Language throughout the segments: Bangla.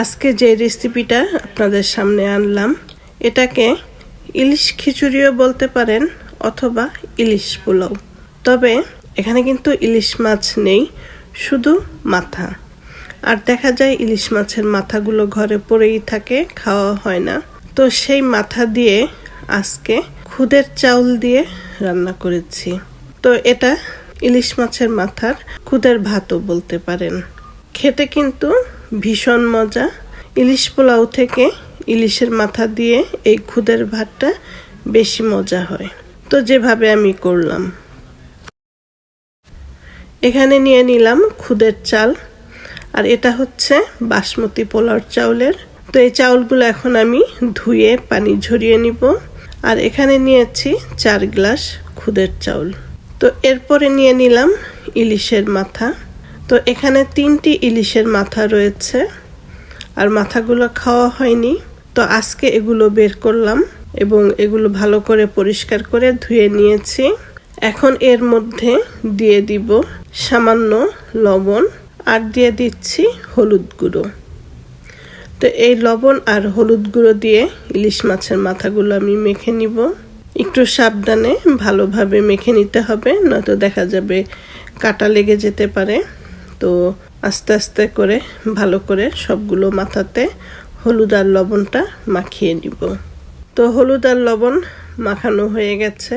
আজকে যে রেসিপিটা আপনাদের সামনে আনলাম, এটাকে ইলিশ খিচুড়িও বলতে পারেন অথবা ইলিশ পোলাও। তবে এখানে কিন্তু ইলিশ মাছ নেই, শুধু মাথা। আর দেখা যায় ইলিশ মাছের মাথাগুলো ঘরে পড়েই থাকে, খাওয়া হয় না। তো সেই মাথা দিয়ে আজকে খুদের চাউল দিয়ে রান্না করেছি। তো এটা ইলিশ মাছের মাথার খুদের ভাতও বলতে পারেন। খেতে কিন্তু ভীষণ মজা। ইলিশ পোলাও থেকে ইলিশের মাথা দিয়ে এই খুদের ভাতটা বেশি মজা হয়। তো যেভাবে আমি করলাম। এখানে নিয়ে নিলাম খুদের চাল। আর এটা হচ্ছে বাসমতি পোলাওর চাউলের। তো এই চাউলগুলো এখন আমি ধুয়ে পানি ঝরিয়ে নিব। আর এখানে নিয়েছি চার গ্লাস খুদের চাউল। তো এরপরে নিয়ে নিলাম ইলিশের মাথা। তো এখানে তিনটি ইলিশের মাথা রয়েছে, আর মাথাগুলো খাওয়া হয়নি। তো আজকে এগুলো বের করলাম এবং এগুলো ভালো করে পরিষ্কার করে ধুয়ে নিয়েছি। এখন এর মধ্যে দিয়ে দিব সামান্য লবণ আর দিয়ে দিচ্ছি হলুদ গুঁড়ো। তো এই লবণ আর হলুদ গুঁড়ো দিয়ে ইলিশ মাছের মাথাগুলো আমি মেখে নিব। একটু সাবধানে ভালোভাবে মেখে নিতে হবে, নয়তো দেখা যাবে কাটা লেগে যেতে পারে। তো আস্তে আস্তে করে, ভালো করে সবগুলো মাথাতে হলুদ আর লবণটা মাখিয়ে নিব। তো হলুদ আর লবণ মাখানো হয়ে গেছে।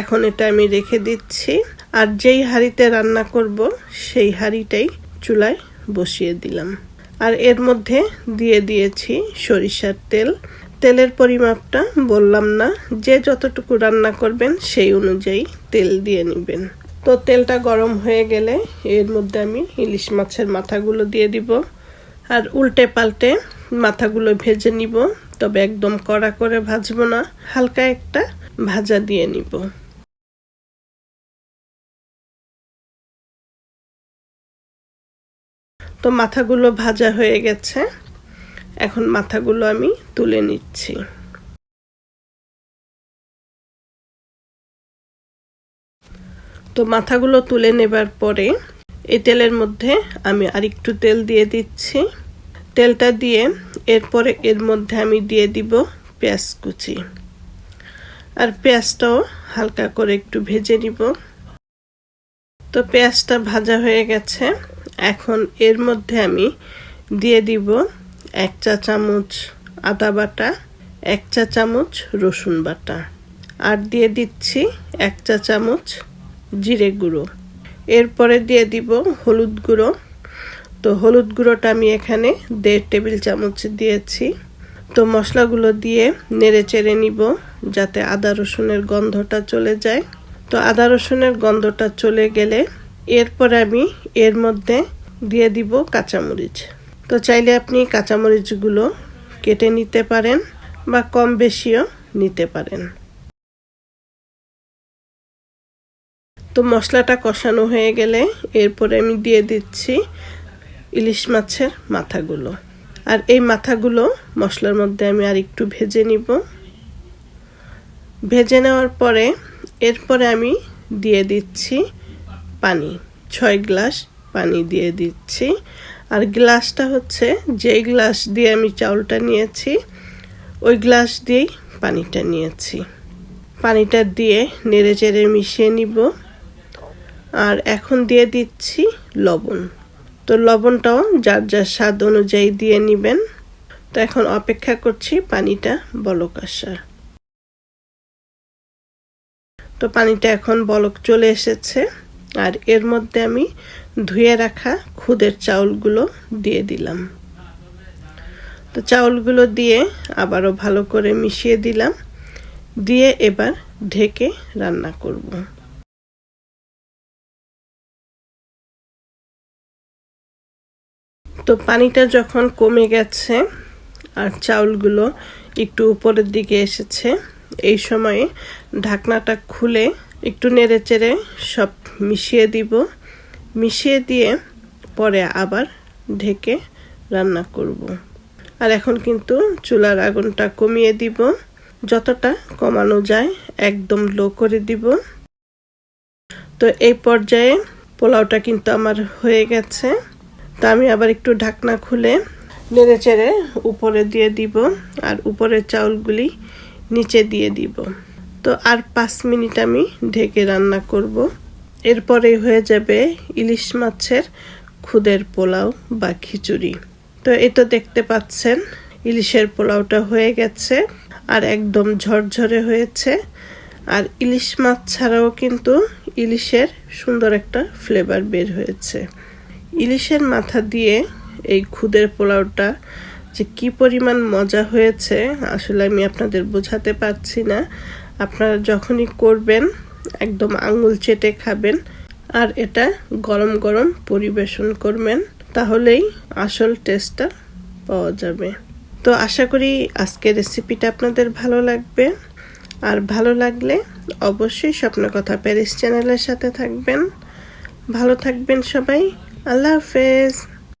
এখন এটা আমি রেখে দিচ্ছি। আর যেই হাঁড়িতে রান্না করব, সেই হাঁড়িটাই চুলায় বসিয়ে দিলাম। আর এর মধ্যে দিয়ে দিয়েছি সরিষার তেল। তেলের পরিমাপটা বললাম না, যে যতটুকু রান্না করবেন সেই অনুযায়ী তেল দিয়ে নেবেন। তো তেলটা গরম হয়ে গেলে এর মধ্যে আমি ইলিশ মাছের মাথাগুলো দিয়ে দিব। আর উল্টে পাল্টে মাথাগুলো ভেজে নিব, তবে একদম কড়া করে ভাজবো না, হালকা একটা ভাজা দিয়ে নিব। তো মাথাগুলো ভাজা হয়ে গেছে, এখন মাথাগুলো আমি তুলে নিচ্ছি। তো মাথাগুলো তুলে নেবার পরে এই তেলের মধ্যে আমি আরেকটু তেল দিয়ে দিচ্ছি। তেলটা দিয়ে এরপরে এর মধ্যে আমি দিয়ে দিব পেঁয়াজ কুচি। আর পেঁয়াজটাও হালকা করে একটু ভেজে নিব। তো পেঁয়াজটা ভাজা হয়ে গেছে। এখন এর মধ্যে আমি দিয়ে দিব এক চা চামচ আদা বাটা, এক চা চামচ রসুন বাটা। আর দিয়ে দিচ্ছি এক চা চামচ জিরে গুঁড়ো। এরপরে দিয়ে দিব হলুদ গুঁড়ো। তো হলুদ গুঁড়োটা আমি এখানে দেড় টেবিল চামচ দিয়েছি। তো মশলাগুলো দিয়ে নেড়ে চেড়ে নিব যাতে আদা রসুনের গন্ধটা চলে যায়। তো আদা রসুনের গন্ধটা চলে গেলে এরপরে আমি এর মধ্যে দিয়ে দিব কাঁচামরিচ। তো চাইলে আপনি কাঁচামরিচগুলো কেটে নিতে পারেন বা কম বেশিও নিতে পারেন। তো মশলাটা কষানো হয়ে গেলে এরপরে আমি দিয়ে দিচ্ছি ইলিশ মাছের মাথাগুলো। আর এই মাথাগুলো মশলার মধ্যে আমি আর একটু ভেজে নিব। ভেজে নেওয়ার পরে এরপরে আমি দিয়ে দিচ্ছি পানি। ছয় গ্লাস পানি দিয়ে দিচ্ছি। আর গ্লাসটা হচ্ছে যেই গ্লাস দিয়ে আমি চাউলটা নিয়েছি, ওই গ্লাস দিয়েই পানিটা নিয়েছি। পানিটা দিয়ে নেড়ে চেড়ে মিশিয়ে নিব। আর এখন দিয়ে দিচ্ছি লবণ। তো লবণটাও যার যার স্বাদ অনুযায়ী দিয়ে নেবেন। তো এখন অপেক্ষা করছি পানিটা বলক আসার। তো পানিটা এখন বলক চলে এসেছে। আর এর মধ্যে আমি ধুয়ে রাখা খুদের চাউলগুলো দিয়ে দিলাম। তো চাউলগুলো দিয়ে আবারও ভালো করে মিশিয়ে দিলাম। দিয়ে এবার ঢেকে রান্না করব। তো পানিটা যখন কমে গেছে আর চাউলগুলো একটু উপরের দিকে এসেছে, এই সময়ে ঢাকনাটা খুলে একটু নেড়ে চেড়ে সব মিশিয়ে দিব। মিশিয়ে দিয়ে পরে আবার ঢেকে রান্না করব। আর এখন কিন্তু চুলার আগুনটা কমিয়ে দিব। যতটা কমানো যায় একদম লো করে দিব। তো এই পর্যায়ে পোলাওটা কিন্তু আমার হয়ে গেছে। তা আমি আবার একটু ঢাকনা খুলে নেড়ে চেড়ে উপরে দিয়ে দিব আর উপরের চাউলগুলি নিচে দিয়ে দিব। তো আর পাঁচ মিনিট আমি ঢেকে রান্না করব। এরপরে হয়ে যাবে ইলিশ মাছের খুদের পোলাও বা খিচুড়ি। তো এই তো দেখতে পাচ্ছেন, ইলিশের পোলাওটা হয়ে গেছে আর একদম ঝরঝরে হয়েছে। আর ইলিশ মাছ ছাড়াও কিন্তু ইলিশের সুন্দর একটা ফ্লেভার বের হয়েছে। ইলিশের মাথা দিয়ে এই খুদের পোলাওটা যে কি পরিমাণ মজা হয়েছে, আসলে আমি আপনাদের বোঝাতে পারছি না। আপনারা যখনই করবেন, একদম আঙুল চেটে খাবেন, আর এটা গরম গরম পরিবেশন করবেন, তাহলেই আসল টেস্টটা পাওয়া যাবে। তো আশা করি আজকের রেসিপিটা আপনাদের ভালো লাগবে। আর ভালো লাগলে অবশ্যই স্বপ্ন কথা প্যারিস চ্যানেলের সাথে থাকবেন। ভালো থাকবেন সবাই। আল্লাহ হাফেজ